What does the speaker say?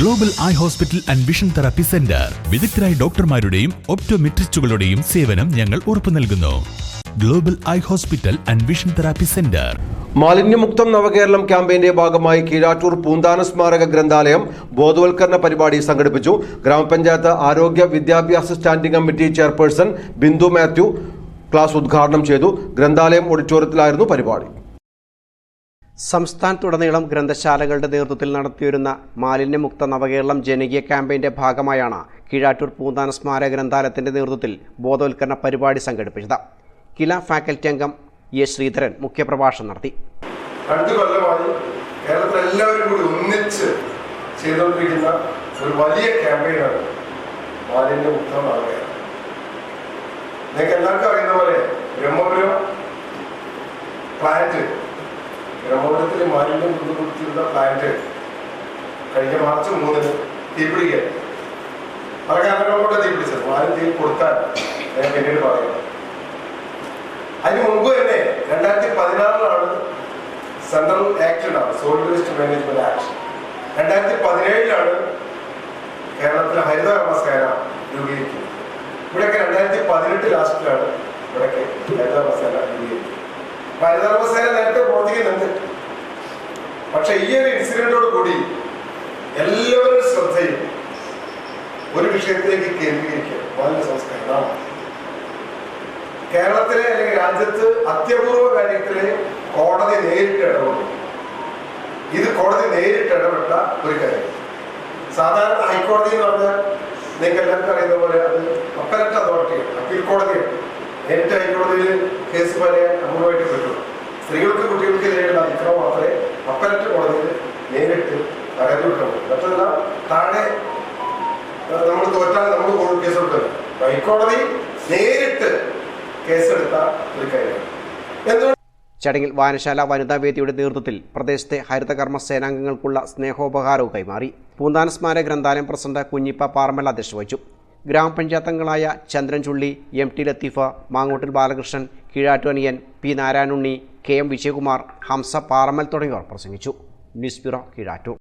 Global eye hospital and vision therapy centre വിദഗ്ധരായ ഡോക്ടർമാരുടെയും ഒപ്റ്റോമെട്രിസ്റ്റുകളുടെയും സേവനം ഞങ്ങൾ ഉറപ്പു നൽകുന്നു. Global eye hospital and vision therapy centre മാലിന്യമുക്തം നവകേരളം ക്യാമ്പയിന്റെ ഭാഗമായി കീഴാറ്റൂർ പൂന്താന സ്മാരക ഗ്രന്ഥാലയം ബോധവൽക്കരണ പരിപാടി സംഘടിപ്പിച്ചു. ഗ്രാമപഞ്ചായത്ത് ആരോഗ്യ വിദ്യാഭ്യാസ standing committee chairperson Bindu Mathew class ഉദ്ഘാടനം ചെയ്തു. ഗ്രന്ഥാലയം ഓഡിറ്റോറിയത്തിലായിരുന്നു പരിപാടി. സംസ്ഥാനത്തുടനീളം ഗ്രന്ഥശാലകളുടെ നേതൃത്വത്തിൽ നടത്തിവരുന്ന മാലിന്യമുക്ത നവകേരളം ജനകീയ ക്യാമ്പയിന്റെ ഭാഗമായാണ് കീഴാറ്റൂർ പൂന്താന സ്മാരക ഗ്രന്ഥാലയത്തിന്റെ നേതൃത്വത്തിൽ ബോധവൽക്കരണ പരിപാടി സംഘടിപ്പിച്ചത്. കില ഫാക്കൽറ്റി അംഗം എ ശ്രീധരൻ മുഖ്യപ്രഭാഷണം നടത്തി. രണ്ട് കൊല്ലമായി കേരളത്തിൽ എല്ലാവരും കൂടി ഒന്നിച്ച് ചെയ്തുകൊണ്ടിരിക്കുന്ന ഒരു വലിയ ക്യാമ്പയിനാണ് മാലിന്യമുക്തമാകുക നിങ്ങൾക്ക് എല്ലാവർക്കും അറിയുന്ന പോലെ ബ്രഹ്മപുരം പ്ലാന്റ് ബ്രഹ്മപുരത്തിൽ മാലിന്യം കൊണ്ടുകൊടുത്തിരുന്ന പ്ലാന്റ് കഴിഞ്ഞ മാർച്ച് മൂന്നിന് തീപിടിക്കുക പല കാരണങ്ങൾ കൊണ്ട് തീപിടിച്ചത്. മാലിന്യം തീ കൊടുത്താൽ ഞാൻ പിന്നീട് പറയാം. അതിന് മുമ്പ് തന്നെ രണ്ടായിരത്തി പതിനാറിലാണ് സെൻട്രൽ ആക്ട് ആണ് സോളിഡ് വേസ്റ്റ് മാനേജ്മെന്റ് ആക്ട് രണ്ടായിരത്തി പതിനേഴിലാണ് കേരളത്തിലെ ഹരിത കർമ്മസേന രൂപീകരിക്കുന്നത്. ഇവിടെയൊക്കെ രണ്ടായിരത്തി പതിനെട്ട് ലാസ്റ്റിലാണ് ഇവിടെയൊക്കെ ഹരിത കർമ്മസേന രൂപീകരിക്കുന്നത്. ഹരിത കർമ്മസേന നേരത്തെ പ്രവർത്തിക്കുന്നുണ്ട്. പക്ഷെ ഈ ഒരു ഇൻസിഡന്റോട് കൂടി എല്ലാവരും ശ്രദ്ധയും ഒരു വിഷയത്തിലേക്ക് കേന്ദ്രീകരിക്കുക. ബാല്യ സംസ്കരണം കേരളത്തിലെ അല്ലെങ്കിൽ രാജ്യത്ത് അത്യപൂർവ കാര്യത്തിൽ കോടതി നേരിട്ട് ഇടപെടും. ഇത് കോടതി നേരിട്ട് ഇടപെട്ട ഒരു കാര്യം. സാധാരണ ഹൈക്കോടതി എന്ന് പറഞ്ഞാൽ നിങ്ങൾക്ക് എല്ലാവർക്കും അറിയുന്ന പോലെ അത് അപ്പലറ്റ് അതോറിറ്റിയാണ് അപ്പീൽ കോടതിയാണ്. നേരിട്ട് ഹൈക്കോടതിയിൽ കേസ് പോലെ അപൂർവമായിട്ട് പറ്റുള്ളൂ സ്ത്രീകൾക്ക് കുട്ടികൾക്ക് നേരിടുന്ന അതിക്രമം മാത്രമേ കേസ് ഹൈക്കോടതി നേരിട്ട് കേസെടുത്ത ഒരു കാര്യമാണ്. എന്തുകൊണ്ട് ചടങ്ങിൽ വായനശാല വനിതാ വേദിയുടെ നേതൃത്വത്തിൽ പ്രദേശത്തെ ഹരിതകർമ്മ സേനാംഗങ്ങൾക്കുള്ള സ്നേഹോപഹാരവും കൈമാറി. പൂന്താന സ്മാരക ഗ്രന്ഥാലയം പ്രസിഡന്റ് കുഞ്ഞിപ്പ പാറമ്മൽ അധ്യക്ഷ വഹിച്ചു. ഗ്രാമപഞ്ചായത്തങ്ങളായ ചന്ദ്രൻചുള്ളി Chandran M T Latheefa Mangottil Balakrishnan കീഴാറ്റുവനിയൻ P Narayanunni K M Vijayakumar Hamsa Paramal തുടങ്ങിയവർ പ്രസംഗിച്ചു. News bureau Keezhattoor